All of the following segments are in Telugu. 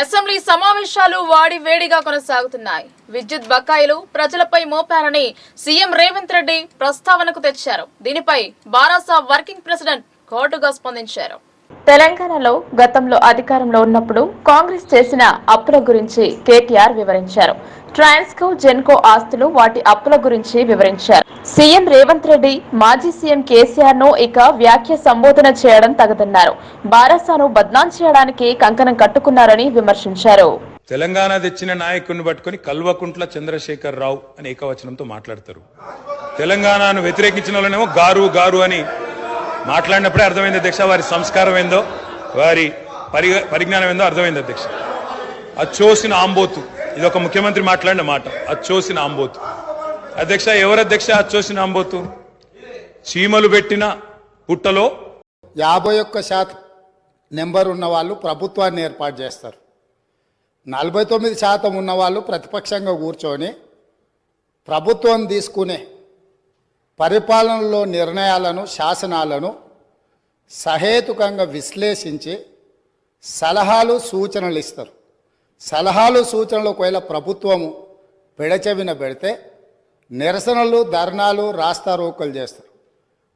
అసెంబ్లీ సమావేశాలు వాడి వేడిగా కొనసాగుతున్నాయి. విద్యుత్ బకాయిలు ప్రజలపై మోపారని సీఎం రేవంత్ రెడ్డి ప్రస్తావనకు తెచ్చారు. దీనిపై బారాసా వర్కింగ్ ప్రెసిడెంట్ ఘాటుగా స్పందించారు. తెలంగాణలో గతంలో అధికారంలో ఉన్నప్పుడు కాంగ్రెస్ చేసిన అప్పుల గురించి కేటీఆర్ వివరించారు. ట్రాన్స్కో జెన్కో ఆస్తులు వాటి అప్పుల గురించి వివరించారు. సీఎం రేవంత్ రెడ్డి మాజీ సీఎం కేసీఆర్ను ఇక వ్యాఖ్య సంబోధన చేయడం తగదన్నారు. బారాసాను బద్నాం చేయడానికి కంకణం కట్టుకున్నారని విమర్శించారు. తెలంగాణ తెచ్చిన నాయకుడిని పట్టుకొని కల్వకుంట్ల చంద్రశేఖర్ రావు అని ఏకవచనంతో మాట్లాడతారు. తెలంగాణను వ్యతిరేకించిన వాళ్ళనేమో గారు గారు అని మాట్లాడినప్పుడే అర్థమైంది అధ్యక్ష వారి సంస్కారం ఏందో వారి పరి పరిజ్ఞానం ఏందో అర్థమైంది అధ్యక్ష. అచ్చోసిన ఆంబోతు. ఇది ఒక ముఖ్యమంత్రి మాట్లాడిన మాట. అచ్చోసిన ఆంబోతు అధ్యక్ష ఎవరు అధ్యక్ష? అచ్చోసిన ఆంబోతు చీమలు పెట్టిన పుట్టలో యాభై ఒక్క శాతం నెంబర్ ఉన్న వాళ్ళు ప్రభుత్వాన్ని ఏర్పాటు చేస్తారు. నలభై తొమ్మిది శాతం ఉన్న వాళ్ళు ప్రతిపక్షంగా కూర్చొని ప్రభుత్వం తీసుకునే పరిపాలనలో నిర్ణయాలను శాసనాలను సహేతుకంగా విశ్లేషించి సలహాలు సూచనలు ఇస్తారు. సలహాలు సూచనలు ఒకవేళ ప్రభుత్వము పెడచెవిన పెడితే నిరసనలు ధర్నాలు రాస్తారోకలు చేస్తారు.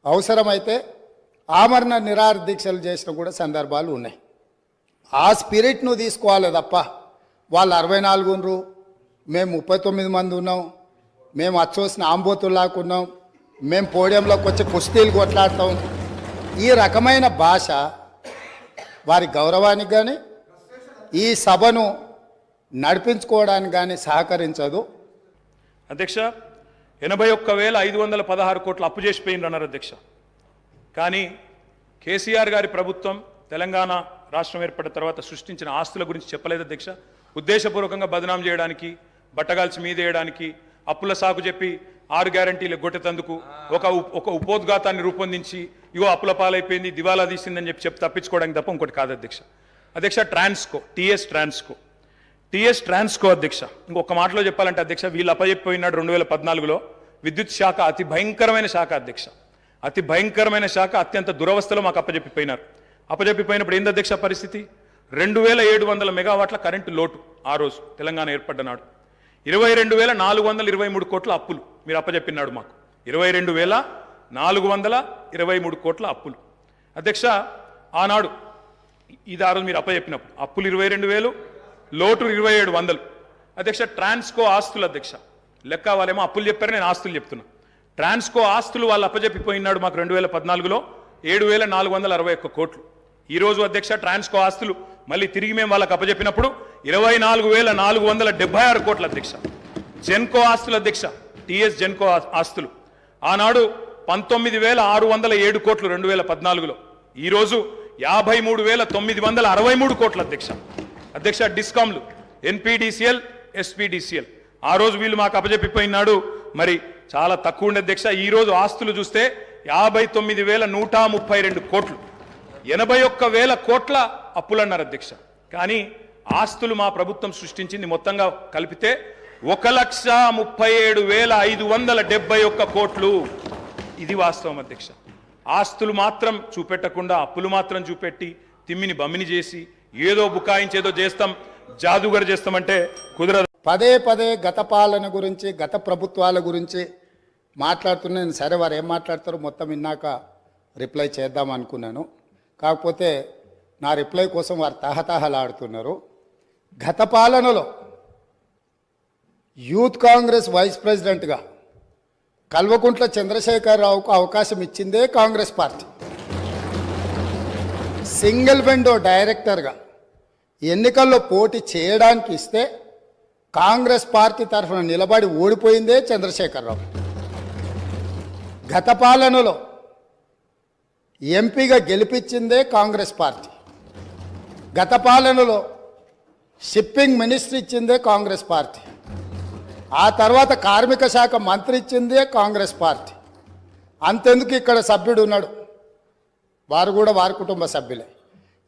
అవసరమైతే ఆమరణ నిరాహార దీక్షలు చేసిన కూడా సందర్భాలు ఉన్నాయి. ఆ స్పిరిట్ను తీసుకోవాలి తప్ప వాళ్ళు అరవై నాలుగు మేము ముప్పై తొమ్మిది మంది ఉన్నాం మేము అచ్చోసిన ఆంబోతుల్లాగా ఉన్నాం మేము పోడియంలోకి వచ్చి కుస్తీలు కొట్లాడతాం. ఈ రకమైన భాష వారి గౌరవానికి కానీ ఈ సభను నడిపించుకోవడానికి కానీ సహకరించదు. అధ్యక్ష ఎనభై ఒక్క వేల ఐదు వందల పదహారు కోట్లు అప్పు చేసిపోయింది అన్నారు అధ్యక్ష. కానీ కేసీఆర్ గారి ప్రభుత్వం తెలంగాణ రాష్ట్రం ఏర్పడిన తర్వాత సృష్టించిన ఆస్తుల గురించి చెప్పలేదు అధ్యక్ష. ఉద్దేశపూర్వకంగా బదనాం చేయడానికి బట్టగాల్చి మీదేయడానికి అప్పుల సాకు చెప్పి ఆరు గ్యారంటీలు గొట్టెతందుకు ఒక ఒక ఉపోద్ఘాతాన్ని రూపొందించి ఇగో అప్పుల పాలైపోయింది దివాలా తీసిందని చెప్పి చెప్పి తప్పించుకోవడానికి తప్ప ఇంకోటి కాదు అధ్యక్ష. అధ్యక్ష ట్రాన్స్కో టీఎస్ ట్రాన్స్కో. టీఎస్ ట్రాన్స్కో అధ్యక్ష. ఇంకొక మాటలో చెప్పాలంటే అధ్యక్ష వీళ్ళు అప్పచెప్పిపోయినాడు రెండు వేల పద్నాలుగులో. విద్యుత్ శాఖ అతి భయంకరమైన శాఖ అధ్యక్ష. అతి భయంకరమైన శాఖ అత్యంత దురవస్థలో మాకు అప్పచెప్పిపోయినారు అప్పచెప్పిపోయినప్పుడు ఏంది అధ్యక్ష పరిస్థితి? రెండు వేల ఏడు వందల మెగావాట్ల కరెంటు లోటు ఆ రోజు తెలంగాణ ఏర్పడ్డ నాడు. ఇరవై రెండు వేల నాలుగు వందల ఇరవై మూడు కోట్ల అప్పులు మీరు అప్పచెప్పినాడు మాకు. ఇరవై రెండు వేల నాలుగు వందల ఇరవై మూడు కోట్ల అప్పులు. అధ్యక్ష ఆనాడు ఇది ఆ రోజు మీరు అప్పచెప్పినప్పుడు అప్పులు ఇరవై రెండు వేలు లోటు ఇరవై ఏడు వందలు. అధ్యక్ష ట్రాన్స్కో ఆస్తులు అధ్యక్ష. లెక్క వాళ్ళేమో అప్పులు చెప్పారు నేను ఆస్తులు చెప్తున్నా. ట్రాన్స్కో ఆస్తులు వాళ్ళు అప్పజెప్పిపోయినాడు మాకు రెండు వేల పద్నాలుగులో ఏడు వేల నాలుగు వందల అరవై ఒక్క కోట్లు. ఈరోజు అధ్యక్ష ట్రాన్స్కో ఆస్తులు మళ్ళీ తిరిగి మేము వాళ్ళకి అప్పజెప్పినప్పుడు ఇరవై నాలుగు వేల నాలుగు వందల డెబ్బై ఆరు కోట్ల అధ్యక్ష. జెన్కో ఆస్తుల అధ్యక్ష టిఎస్ జెన్కో ఆస్తులు. ఆనాడు పంతొమ్మిది వేల ఆరు వందల ఏడు కోట్లు రెండు వేల పద్నాలుగులో. ఈరోజు యాభై మూడు వేల తొమ్మిది వందల అరవై మూడు కోట్ల అధ్యక్ష. అధ్యక్ష డిస్కామ్లు ఎన్పిడిసిఎల్ ఎస్పిడిసిఎల్. ఆ రోజు వీళ్ళు మాకు అప్పచెప్పిపోయినాడు. మరి చాలా తక్కువ ఉండే అధ్యక్ష ఈరోజు ఆస్తులు చూస్తే యాభై తొమ్మిది వేల నూట ముప్పై రెండు కోట్లు. ఎనభై ఒక్క వేల కోట్ల అప్పులన్నారు అధ్యక్ష. కానీ ఆస్తులు మా ప్రభుత్వం సృష్టించింది మొత్తంగా కలిపితే ఒక లక్ష ముప్పై ఏడు వేల ఐదు వందల డెబ్బై ఒక్క కోట్లు. ఇది వాస్తవం అధ్యక్ష. ఆస్తులు మాత్రం చూపెట్టకుండా అప్పులు మాత్రం చూపెట్టి తిమ్మిని బమ్మిని చేసి ఏదో బుకాయించి ఏదో చేస్తాం జాదుగర్ చేస్తామంటే కుదరదు. పదే పదే గత పాలన గురించి గత ప్రభుత్వాల గురించి మాట్లాడుతున్నాను సరే వారు ఏం మాట్లాడతారో మొత్తం విన్నాక రిప్లై చేద్దాం అనుకున్నాను. కాకపోతే నా రిప్లై కోసం వారు తహతహలాడుతున్నారు. గత పాలనలో యూత్ కాంగ్రెస్ వైస్ ప్రెసిడెంట్గా కల్వకుంట్ల చంద్రశేఖరరావుకు అవకాశం ఇచ్చిందే కాంగ్రెస్ పార్టీ. సింగిల్ విండో డైరెక్టర్గా ఎన్నికల్లో పోటీ చేయడానికి ఇస్తే కాంగ్రెస్ పార్టీ తరఫున నిలబడి ఓడిపోయిందే చంద్రశేఖరరావు. గత పాలనలో ఎంపీగా గెలిపించిందే కాంగ్రెస్ పార్టీ. గత పాలనలో షిప్పింగ్ మినిస్టర్ ఇచ్చిందే కాంగ్రెస్ పార్టీ. ఆ తర్వాత కార్మిక శాఖ మంత్రి ఇచ్చిందే కాంగ్రెస్ పార్టీ. అంతెందుకు ఇక్కడ సభ్యుడు ఉన్నాడు? వారు కూడా వారి కుటుంబ సభ్యులే.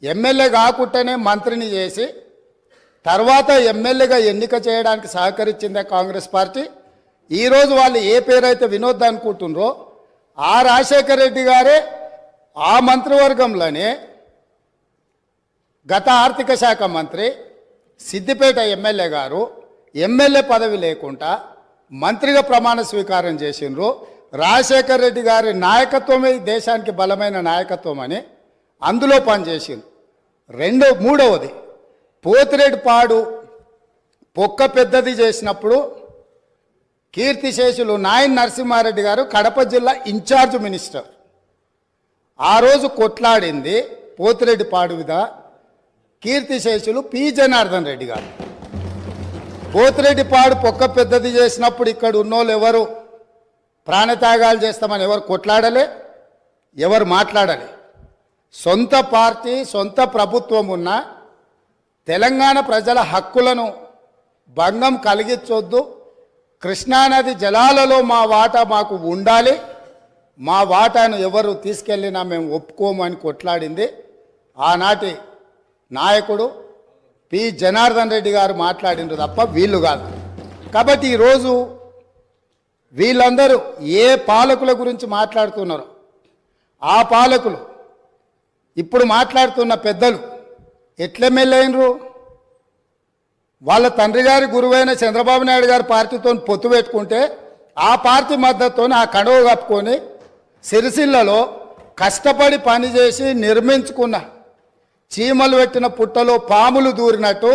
ఎమ్మెల్యే కాకుండానే మంత్రిని చేసి తర్వాత ఎమ్మెల్యేగా ఎన్నిక చేయడానికి సహకరించిందే కాంగ్రెస్ పార్టీ. ఈరోజు వాళ్ళు ఏ పేరైతే వినోద్ అనుకుంటున్నారో ఆ రాజశేఖర రెడ్డి గారే ఆ మంత్రివర్గంలోనే గత ఆర్థిక శాఖ మంత్రి సిద్దిపేట ఎమ్మెల్యే గారు ఎమ్మెల్యే పదవి లేకుండా మంత్రిగా ప్రమాణ స్వీకారం చేసిండ్రు. రాజశేఖర్ రెడ్డి గారి నాయకత్వమే దేశానికి బలమైన నాయకత్వం అని అందులో పనిచేసింది. రెండో మూడవది పోతిరెడ్డి పాడు పొక్క పెద్దది చేసినప్పుడు కీర్తిశేషులు నాయన్ నరసింహారెడ్డి గారు కడప జిల్లా ఇన్ఛార్జ్ మినిస్టర్. ఆ రోజు కొట్లాడింది పోతిరెడ్డి పాడు మీద కీర్తిశేషులు పి. జనార్దన్ రెడ్డి గారు. పోతిరెడ్డి పాడు పొక్క పెద్దది చేసినప్పుడు ఇక్కడ ఉన్నోళ్ళు ఎవరు? ప్రాణత్యాగాలు చేస్తామని ఎవరు కొట్లాడలే ఎవరు మాట్లాడలే. సొంత పార్టీ సొంత ప్రభుత్వం ఉన్న తెలంగాణ ప్రజల హక్కులను భంగం కలిగించొద్దు. కృష్ణానది జలాలలో మా వాటా మాకు ఉండాలి. మా వాటాను ఎవరు తీసుకెళ్ళినా మేము ఒప్పుకోమని కొట్లాడింది. ఆనాటి నాయకుడు పి. జనార్దన్ రెడ్డి గారు మాట్లాడిండ్రు తప్ప వీళ్ళు కాదు. కాబట్టి ఈరోజు వీళ్ళందరూ ఏ పాలకుల గురించి మాట్లాడుతున్నారో ఆ పాలకులు ఇప్పుడు మాట్లాడుతున్న పెద్దలు ఎట్లెమ్మెల్యేనరు వాళ్ళ తండ్రి గారి గురువైన చంద్రబాబు నాయుడు గారి పార్టీతో పొత్తు పెట్టుకుంటే ఆ పార్టీ మద్దతుతో ఆ కడువ కప్పుకొని సిరిసిల్లలో కష్టపడి పనిచేసి నిర్మించుకున్న చీమలు పెట్టిన పుట్టలో పాములు దూరినట్టు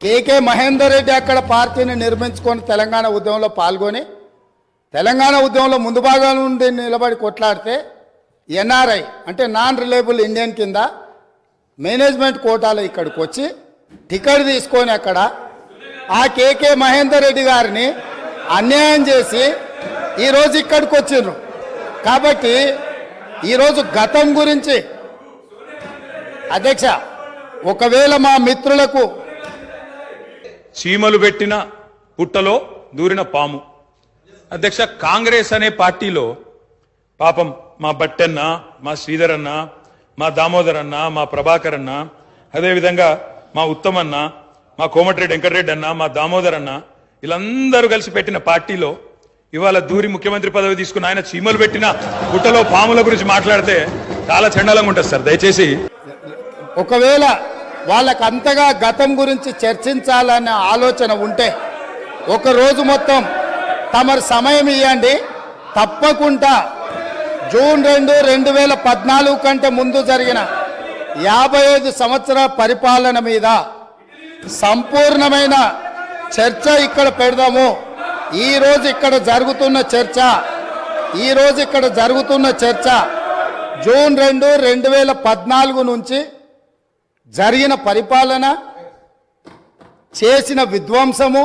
కేకే మహేందర్ రెడ్డి అక్కడ పార్టీని నిర్మించుకొని తెలంగాణ ఉద్యమంలో పాల్గొని తెలంగాణ ఉద్యమంలో ముందు భాగం నుండి నిలబడి కొట్లాడితే ఎన్ఆర్ఐ అంటే నాన్ రిలయబుల్ ఇండియన్ కింద మేనేజ్మెంట్ కోటాలో ఇక్కడికి వచ్చి టికెట్ తీసుకొని అక్కడ ఆ కేకే మహేందర్ రెడ్డి గారిని అన్యాయం చేసి ఈరోజు ఇక్కడికి వచ్చిండ్రు. కాబట్టి ఈరోజు గతం గురించి అధ్యక్ష ఒకవేళ మా మిత్రులకు చీమలు పెట్టిన పుట్టలో దూరిన పాము. అధ్యక్ష కాంగ్రెస్ అనే పార్టీలో పాపం మా బట్టన్న మా శ్రీధర్ అన్న మా దామోదర్ అన్న మా ప్రభాకర్ అన్న అదేవిధంగా మా ఉత్తమన్న మా కోమటిరెడ్డి వెంకటరెడ్డి అన్న మా దామోదర్ అన్న వీళ్ళందరూ కలిసి పెట్టిన పార్టీలో ఇవాళ దూరి ముఖ్యమంత్రి పదవి తీసుకున్న ఆయన చీమలు పెట్టిన గుట్టలో పాముల గురించి మాట్లాడితే చాలా చండాలంగా ఉంటుంది సార్. దయచేసి ఒకవేళ వాళ్ళకు అంతగా గతం గురించి చర్చించాలనే ఆలోచన ఉంటే ఒక రోజు మొత్తం తమరు సమయం ఇవ్వండి తప్పకుండా జూన్ రెండు రెండు వేల పద్నాలుగు కంటే ముందు జరిగిన యాభై ఐదు సంవత్సరాల పరిపాలన మీద సంపూర్ణమైన చర్చ ఇక్కడ పెడదాము. ఈ రోజు ఇక్కడ జరుగుతున్న చర్చ ఈ రోజు ఇక్కడ జరుగుతున్న చర్చ జూన్ రెండు రెండు వేల పద్నాలుగు నుంచి జరిగిన పరిపాలన చేసిన విధ్వంసము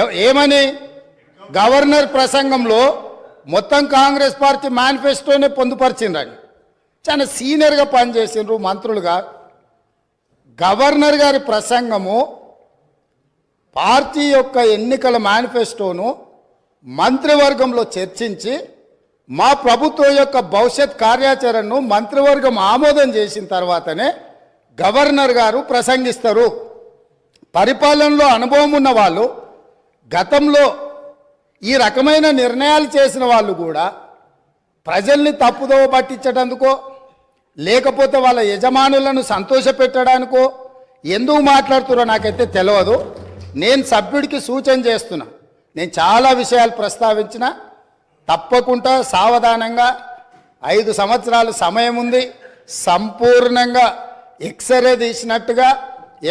ఏమని? గవర్నర్ ప్రసంగంలో మొత్తం కాంగ్రెస్ పార్టీ మేనిఫెస్టోనే పొందుపరిచిండ్రని చాలా సీనియర్గా పనిచేసిండ్రు మంత్రులుగా. గవర్నర్ గారి ప్రసంగము పార్టీ యొక్క ఎన్నికల మేనిఫెస్టోను మంత్రివర్గంలో చర్చించి మా ప్రభుత్వం యొక్క భవిష్యత్ కార్యాచరణను మంత్రివర్గం ఆమోదం చేసిన తర్వాతనే గవర్నర్ గారు ప్రసంగిస్తారు. పరిపాలనలో అనుభవం ఉన్న వాళ్ళు గతంలో ఈ రకమైన నిర్ణయాలు చేసిన వాళ్ళు కూడా ప్రజల్ని తప్పుదోవ పట్టించడానికో లేకపోతే వాళ్ళ యజమానులను సంతోషపెట్టడానికో ఎందుకు మాట్లాడుతున్నారో నాకైతే తెలియదు నేను సభ్యుడికి సూచన చేస్తున్నా. నేను చాలా విషయాలు ప్రస్తావించిన తప్పకుండా సావధానంగా ఐదు సంవత్సరాలు సమయం ఉంది. సంపూర్ణంగా ఎక్స్రే తీసినట్టుగా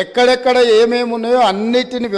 ఎక్కడెక్కడ ఏమేమి ఉన్నాయో అన్నిటిని